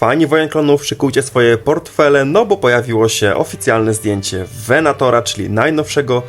Fani Wojen Klonów, szykujcie swoje portfele, no bo pojawiło się oficjalne zdjęcie Venatora, czyli najnowszego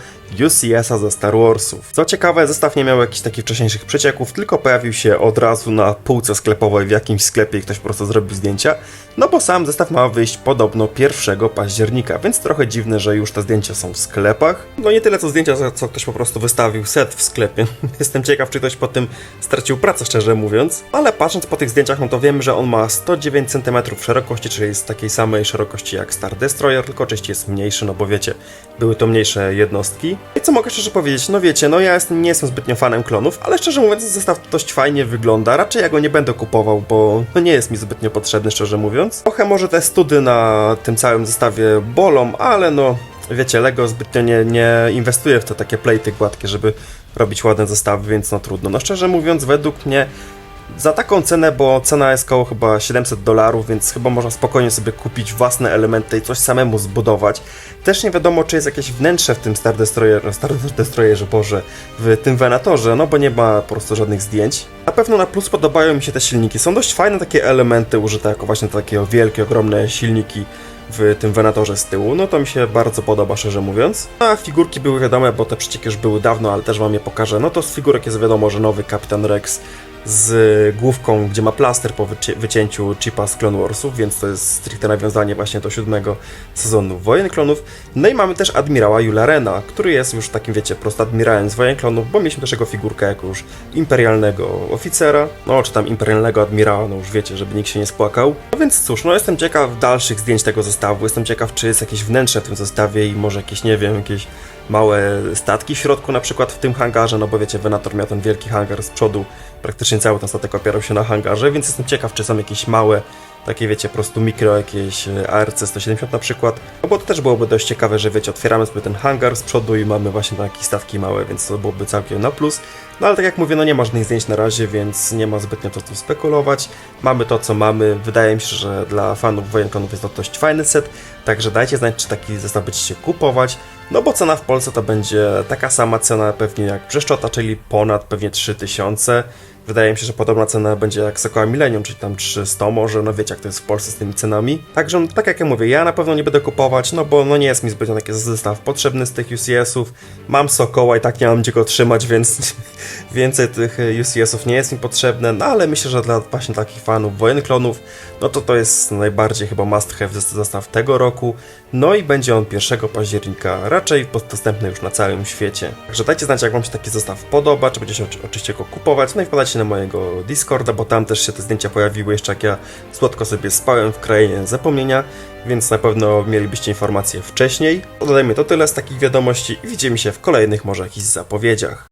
UCS-a ze Star Warsów. Co ciekawe, zestaw nie miał jakichś takich wcześniejszych przecieków, tylko pojawił się od razu na półce sklepowej w jakimś sklepie i ktoś po prostu zrobił zdjęcia, no bo sam zestaw ma wyjść podobno 1 października, więc trochę dziwne, że już te zdjęcia są w sklepach. No nie tyle co zdjęcia, co- ktoś po prostu wystawił set w sklepie. Jestem ciekaw, czy ktoś po tym stracił pracę, szczerze mówiąc. Ale patrząc po tych zdjęciach, no to wiemy, że on ma 109 cm szerokości, czyli jest takiej samej szerokości jak Star Destroyer, tylko oczywiście jest mniejszy, no bo wiecie, były to mniejsze jednostki. I co mogę szczerze powiedzieć? No wiecie, no ja jest, nie jestem zbytnio fanem klonów, ale szczerze mówiąc zestaw dość fajnie wygląda. Raczej ja go nie będę kupował, bo no nie jest mi zbytnio potrzebny, szczerze mówiąc. Trochę może te study na tym całym zestawie bolą, ale no wiecie, Lego zbytnio nie, nie inwestuje w te takie plejty gładkie, żeby robić ładne zestawy, więc no trudno. No szczerze mówiąc, według mnie za taką cenę, bo cena jest koło chyba 700 dolarów, więc chyba można spokojnie sobie kupić własne elementy i coś samemu zbudować. Też nie wiadomo, czy jest jakieś wnętrze w tym Star Destroyer, Star Destroyerze, Boże, w tym Venatorze, no bo nie ma po prostu żadnych zdjęć. Na pewno na plus podobają mi się te silniki. Są dość fajne takie elementy użyte jako właśnie takie wielkie, ogromne silniki w tym Venatorze z tyłu, no to mi się bardzo podoba, szczerze mówiąc. A figurki były wiadome, bo te przecieki już były dawno, ale też wam je pokażę. No to z figurek jest wiadomo, że nowy Kapitan Rex z główką, gdzie ma plaster po wyci- wycięciu chipa z Clone Warsów, więc to jest stricte nawiązanie właśnie do siódmego sezonu Wojen Klonów. No i mamy też admirała Jularena, który jest już takim, wiecie, po prostu admirałem z Wojen Klonów, bo mieliśmy też jego figurkę jako już imperialnego oficera, no czy tam imperialnego admirała, no już wiecie, żeby nikt się nie spłakał. No więc cóż, no jestem ciekaw dalszych zdjęć tego zestawu, jestem ciekaw, czy jest jakieś wnętrze w tym zestawie i może jakieś, nie wiem, jakieś małe statki w środku, na przykład w tym hangarze, no bo wiecie, Venator miał ten wielki hangar z przodu, praktycznie cały ten statek opierał się na hangarze, więc jestem ciekaw, czy są jakieś małe, takie wiecie, po prostu mikro, jakieś e, ARC-170 na przykład, no bo to też byłoby dość ciekawe, że wiecie, otwieramy sobie ten hangar z przodu i mamy właśnie takie statki małe, więc to byłoby całkiem na plus. No ale tak jak mówię, no nie ma żadnych zdjęć na razie, więc nie ma zbytnio co tu spekulować. Mamy to, co mamy. Wydaje mi się, że dla fanów wojenkonów jest to dość fajny set, także dajcie znać, czy taki zestaw będziecie kupować. No bo cena w Polsce to będzie taka sama cena pewnie jak Brzeszczota, czyli ponad pewnie 3000. Wydaje mi się, że podobna cena będzie jak Sokoła Millennium, czyli tam 300 może, no wiecie jak to jest w Polsce z tymi cenami. Także no, tak jak ja mówię, ja na pewno nie będę kupować, no bo no nie jest mi zbytnio taki zestaw potrzebny z tych UCS-ów. Mam Sokoła i tak nie mam gdzie go trzymać, więc więcej tych UCS-ów nie jest mi potrzebne, no ale myślę, że dla właśnie takich fanów wojen klonów, no to to jest najbardziej chyba must have zes- zestaw tego roku. No i będzie on 1 października, raczej dostępny już na całym świecie. Także dajcie znać, jak Wam się taki zestaw podoba, czy będziecie oczy- oczywiście go kupować, no i wpadajcie na mojego Discorda, bo tam też się te zdjęcia pojawiły jeszcze jak ja słodko sobie spałem w krainie zapomnienia, więc na pewno mielibyście informacje wcześniej. Dodajmy to tyle z takich wiadomości i widzimy się w kolejnych może jakichś zapowiedziach.